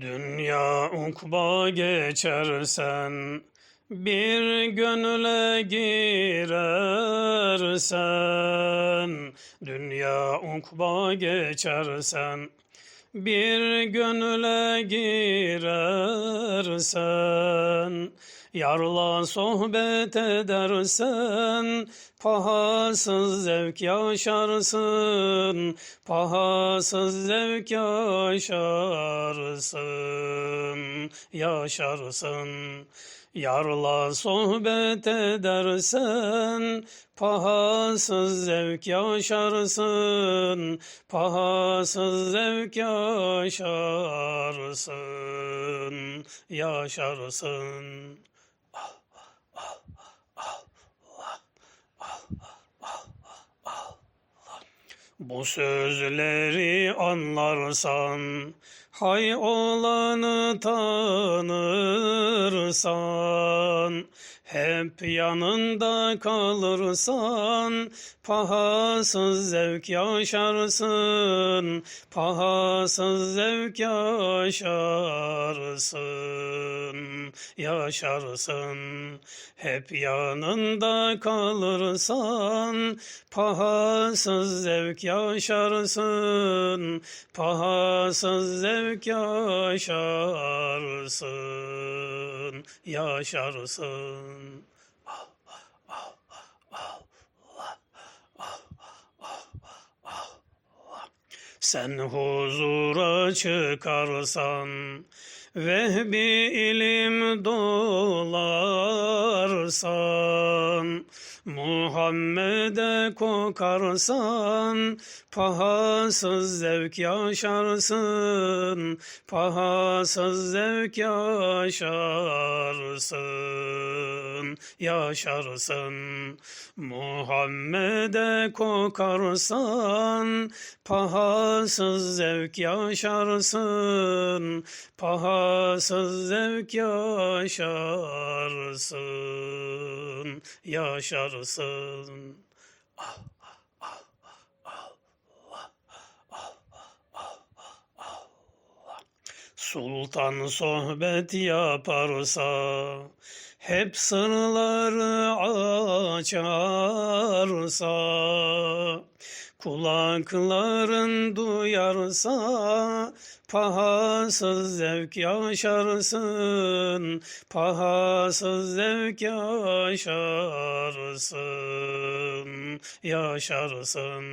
Dünya ukba geçersen, bir gönüle girersen, dünya ukba geçersen, bir gönüle girersen, yarla sohbet edersen, pahasız zevk yaşarsın, pahasız zevk yaşarsın, yaşarsın. Yarla sohbet edersen, pahasız zevk yaşarsın, pahasız zevk yaşarsın, yaşarsın. Bu sözleri anlarsan, hay olanı tanırsan, hep yanında kalırsan, pahasız zevk yaşarsın, pahasız zevk yaşarsın, yaşarsın. Hep yanında kalırsan, pahasız zevk yaşarsın, pahasız zevk yaşarsın, yaşarsın. Sen huzura çıkarsan, vehbi ilim dolarsan, Muhammed'e kokarsan, pahasız zevk yaşarsın, pahasız zevk yaşarsın, yaşarsın. Muhammed'e kokarsan, pahasız zevk yaşarsın, pahasız zevk yaşarsın, yaşarsın. Sultan sohbet yaparsa, hep sırları açarsa, kulakların duyarsa, pahasız zevk yaşarsın, pahasız zevk yaşarsın, yaşarsın.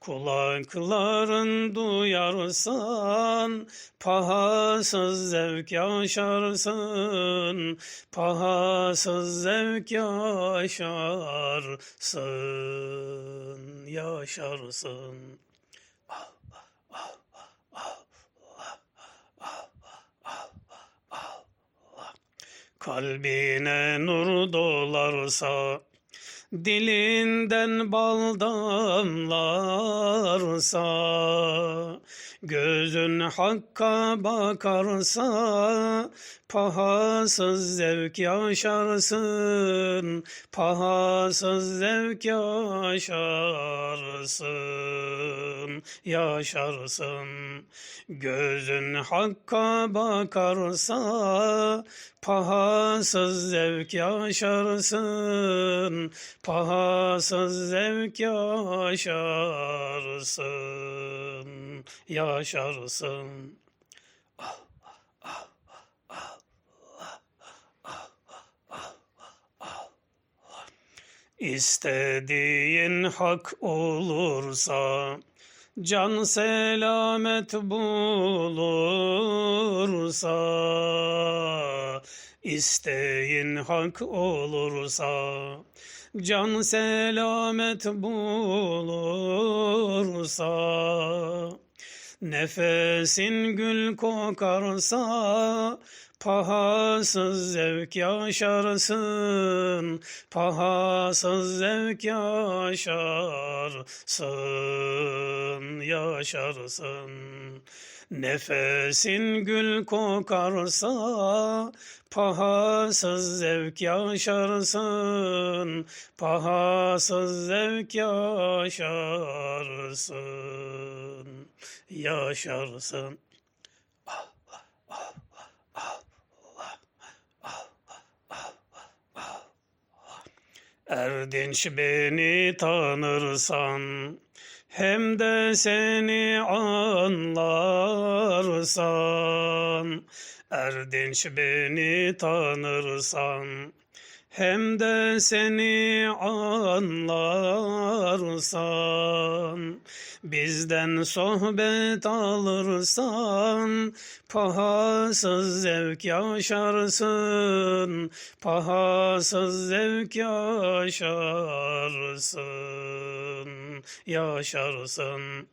Kulakların duyarsan, pahasız zevk yaşarsın, pahasız zevk yaşarsın, yaşarsın. Kalbine nur dolarsa, dilinden bal damlarsa, gözün hakka bakarsa, pahasız zevk yaşarsın, pahasız zevk yaşarsın, yaşarsın. Gözün hakka bakarsa, pahasız zevk yaşarsın, pahasız zevk yaşarsın, yaşarsın. İstediğin hak olursa, can selamet bulursa, isteğin hak olursa, can selamet bulursa, nefesin gül kokarsa, Pahasız zevk yaşarsın, pahasız zevk yaşarsın, yaşarsın. Nefesin gül kokarsa, pahasız zevk yaşarsın, pahasız zevk yaşarsın, yaşarsın. Erdinç beni tanırsan hem de seni anlarsan. Erdinç beni tanırsan hem de seni anlarsan Bizden sohbet alırsan Pahasız zevk yaşarsın Pahasız zevk yaşarsın Yaşarsın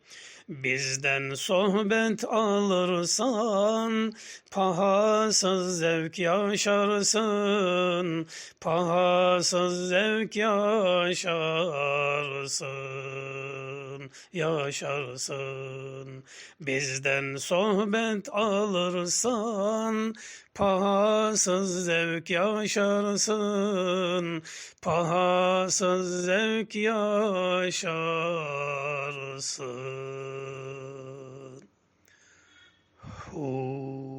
Bizden sohbet alırsan Pahasız zevk yaşarsın. Pahasız zevk yaşarsın yaşarsın, yaşarsın. Bizden sohbet alırsan, pahasız zevk yaşarsın, pahasız zevk yaşarsın. Hu.